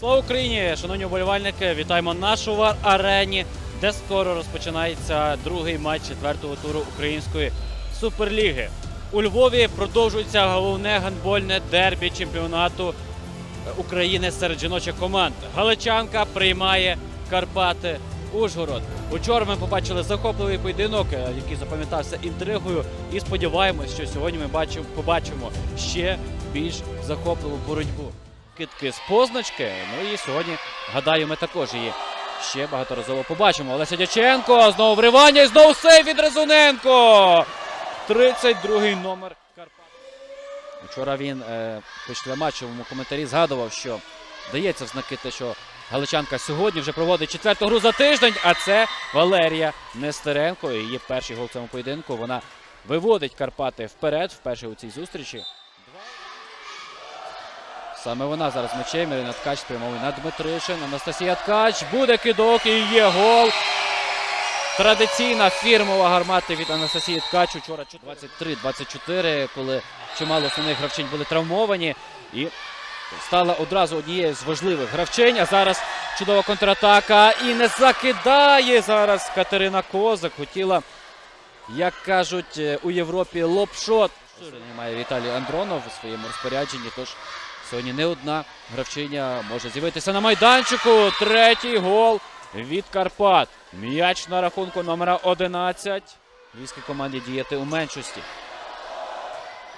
Слава Україні! Шановні вболівальники, вітаємо на Шувар Арені, де скоро розпочинається другий матч четвертого туру Української суперліги. У Львові продовжується головне гандбольне дербі чемпіонату України серед жіночих команд. Галичанка приймає Карпати Ужгород. Учора ми побачили захопливий поєдинок, е, який запам'ятався інтригою. І сподіваємось, що сьогодні ми бачимо, побачимо ще більш захопливу боротьбу. Китки з позначки. Ну і сьогодні, гадаю, ми також її ще багаторазово побачимо. Олеся Дяченко знову вривання і знову сейв від Резуненко. 32-й номер Карпат. Вчора він е, після матчевому коментарі згадував, що дається в знаки те, що Галичанка сьогодні вже проводить четверту гру за тиждень, а це Валерія Нестеренко. Її перший гол в цьому поєдинку. Вона виводить Карпати вперед, вперше у цій зустрічі. Саме вона зараз мечем. Ірина Ткач спрямовує на Дмитришин. Анастасія Ткач. Буде кидок і є гол. Традиційна фірмова гармата від Анастасії Ткач. Учора 23-24, коли чимало основних гравчинь були травмовані. І стала одразу однією з важливих гравчинь. А зараз чудова контратака. І не закидає зараз Катерина Козак. Хотіла, як кажуть е, у Європі, лопшот. Має Віталій Андронов у своєму розпорядженні. Тож сьогодні не одна гравчиня може з'явитися на майданчику. Третій гол від Карпат. М'яч на рахунку номера 11. Львівській команді діяти у меншості.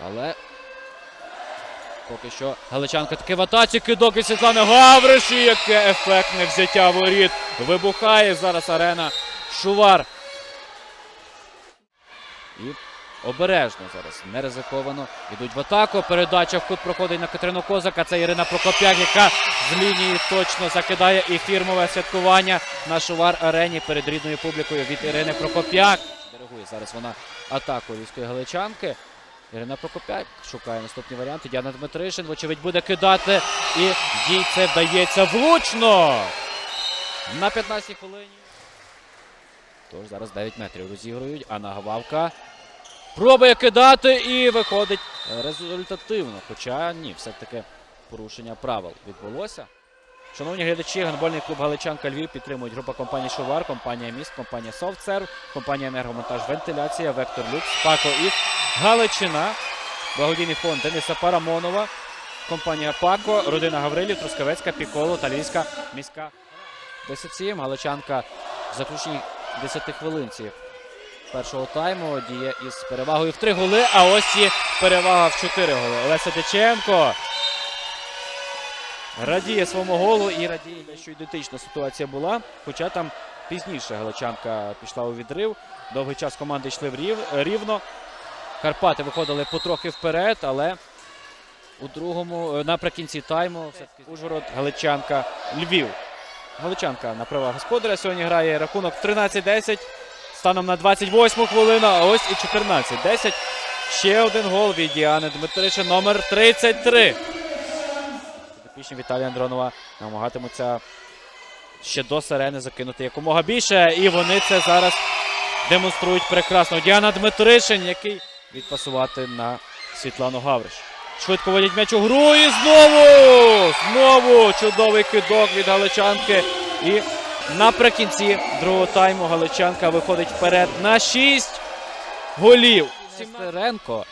Але поки що Галичанка таки в атаці. Кидок від Світлани Гавриш. І яке ефектне взяття воріт. Вибухає зараз арена Шувар. І обережно зараз, не ризиковано. Ідуть в атаку. Передача в кут проходить на Катерину Козак. А це Ірина Прокоп'як, яка з лінії точно закидає і фірмове святкування на Шувар арені перед рідною публікою від Ірини Прокоп'як. Диригує зараз вона атаку львівської галичанки. Ірина Прокоп'як шукає наступні варіанти. Діана Дмитришин, вочевидь, буде кидати. І їй це вдається влучно. На 15-й хвилині. Тож зараз 9 метрів розігрують. Анна Гававка пробує кидати і виходить результативно. Хоча ні, все-таки порушення правил відбулося. Шановні глядачі, гандбольний клуб Галичанка Львів підтримують група компаній Шувар, компанія Міст, компанія Софтсерв, компанія Енергомонтаж Вентиляція, Вектор Люкс, Пако Іф, Галичина, благодійний фонд Дениса Парамонова, компанія Пако, родина Гаврилів, Трускавецька, Піколо та Львівська міська. 10-7. Галичанка в заключній 10 хвилинці першого тайму діє із перевагою в 3 голи, а ось і перевага в 4 голи. Олеся Дяченко радіє своєму голу і радіє, що ідентична ситуація була. Хоча там пізніше Галичанка пішла у відрив. Довгий час команди йшли рів, рівно. Карпати виходили потрохи вперед, але у другому е, наприкінці тайму все-таки Ужгород, Галичанка, Львів. Галичанка на права господаря сьогодні грає рахунок 13-10. Станом на 28-му хвилину, а ось і 14-10. Ще один гол від Діани Дмитришин, номер 33. Підопічні Віталія Андронова намагатимуться ще до сирени закинути якомога більше. І вони це зараз демонструють прекрасно. Діана Дмитришин, який відпасувати на Світлану Гавриш. Швидко водять м'яч у гру і знову! Знову чудовий кидок від Галичанки. І наприкінці другого тайму Галичанка виходить вперед на 6 голів. Нестеренко.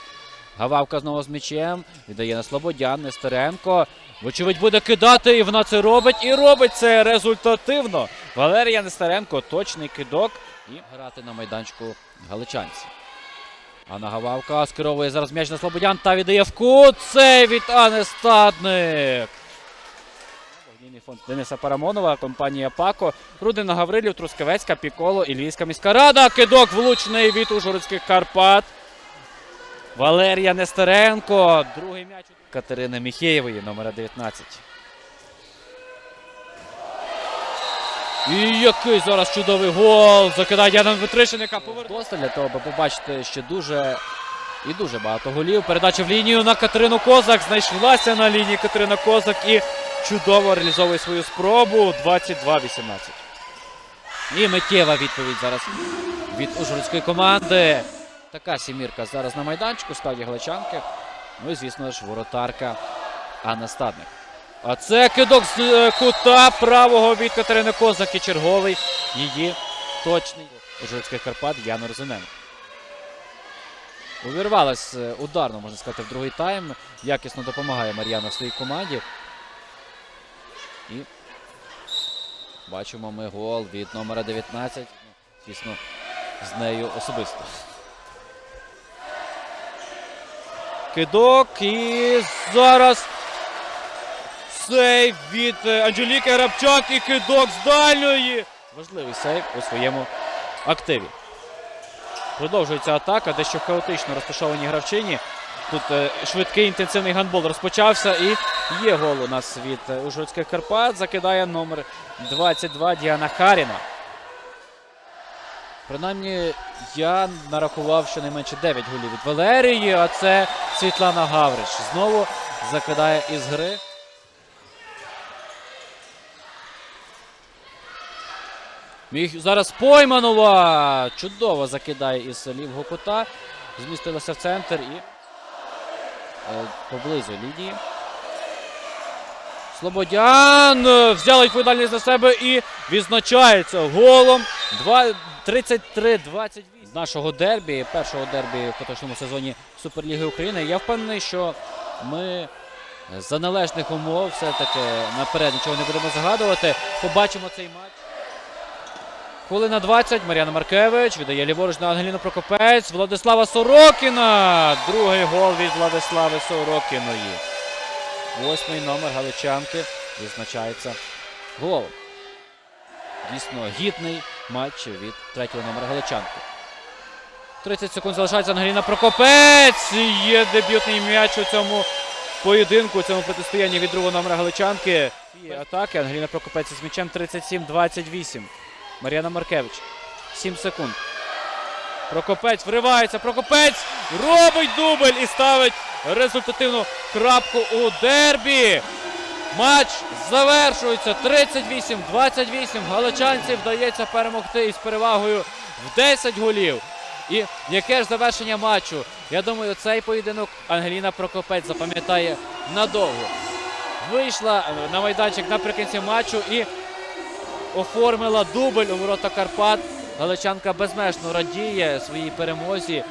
Гававка знову з м'ячем. Віддає на Слободян. Нестеренко. Вочевидь буде кидати, і вона це робить. І робить це результативно. Валерія Нестеренко. Точний кидок. І грати на майданчику галичанці. Анна Гававка скеровує зараз м'яч на Слободян та віддає в кут. Це від Ани Стадник. Благодійний фонд Дениса Парамонова, компанія Пако, Рудина Гаврилів, Трускавецька, Піколо і Львівська міська рада. Кидок влучний від Ужгородських Карпат. Валерія Нестеренко. Другий м'яч Катерини Міхеєвої, номера 19. І який зараз чудовий гол! Закидає Яна Дмитришин, яка повернулася для того, аби побачити ще дуже і дуже багато голів. Передача в лінію на Катерину Козак. Знайшлася на лінії Катерина Козак і чудово реалізовує свою спробу. 22-18. І миттєва відповідь зараз від Ужгородської команди. Така сімірка зараз на майданчику, складі Галичанки. Ну і, звісно ж, воротарка Анна Стадник. А це кидок з е, кута правого від Катерини Козак і черговий її точний Ужгородських Карпат Яна Розиненко. Увірвалась е, ударно, можна сказати, в другий тайм. Якісно допомагає Мар'яна своїй команді. І бачимо ми гол від номера 19. Ну, Звісно, з нею особисто. Кидок і зараз сейв від Анжеліки Грабчак і кидок з дальньої. Важливий сейв у своєму активі. Продовжується атака, дещо хаотично розташовані гравчині. Тут е, швидкий інтенсивний гандбол розпочався і є гол у нас від е, Ужгородських Карпат. Закидає номер 22 Діана Харіна. Принаймні, я нарахував щонайменше 9 голів від Валерії, а це Світлана Гавриш. Знову закидає із гри. Міг зараз Пойманова. Чудово закидає із лівого кута. Змістилася в центр і е, поблизу лінії. Слободян е, взяла відповідальність на себе і відзначається голом. Два- 33-28 з нашого дербі, першого дербі в поточному сезоні Суперліги України. Я впевнений, що ми за належних умов все-таки наперед нічого не будемо загадувати. Побачимо цей матч. Хвилина 20. Мар'яна Маркевич віддає ліворуч на Ангеліну Прокопець. Владислава Сорокіна. Другий гол від Владислави Сорокіної. Восьмий номер Галичанки відзначається голом. Дійсно гідний матч від третього номера Галичанки. 30 секунд залишається Ангеліна Прокопець. Є дебютний м'яч у цьому поєдинку, у цьому протистоянні від другого номера Галичанки. І атаки Ангеліна Прокопець з м'ячем 37-28. Мар'яна Маркевич. 7 секунд. Прокопець вривається. Прокопець робить дубль і ставить результативну крапку у дербі. Матч завершується 38-28. Галичанці вдається перемогти із перевагою в 10 голів. І яке ж завершення матчу? Я думаю, цей поєдинок Ангеліна Прокопець запам'ятає надовго. Вийшла е, на майданчик наприкінці матчу і оформила дубль у ворота Карпат. Галичанка безмежно радіє своїй перемозі.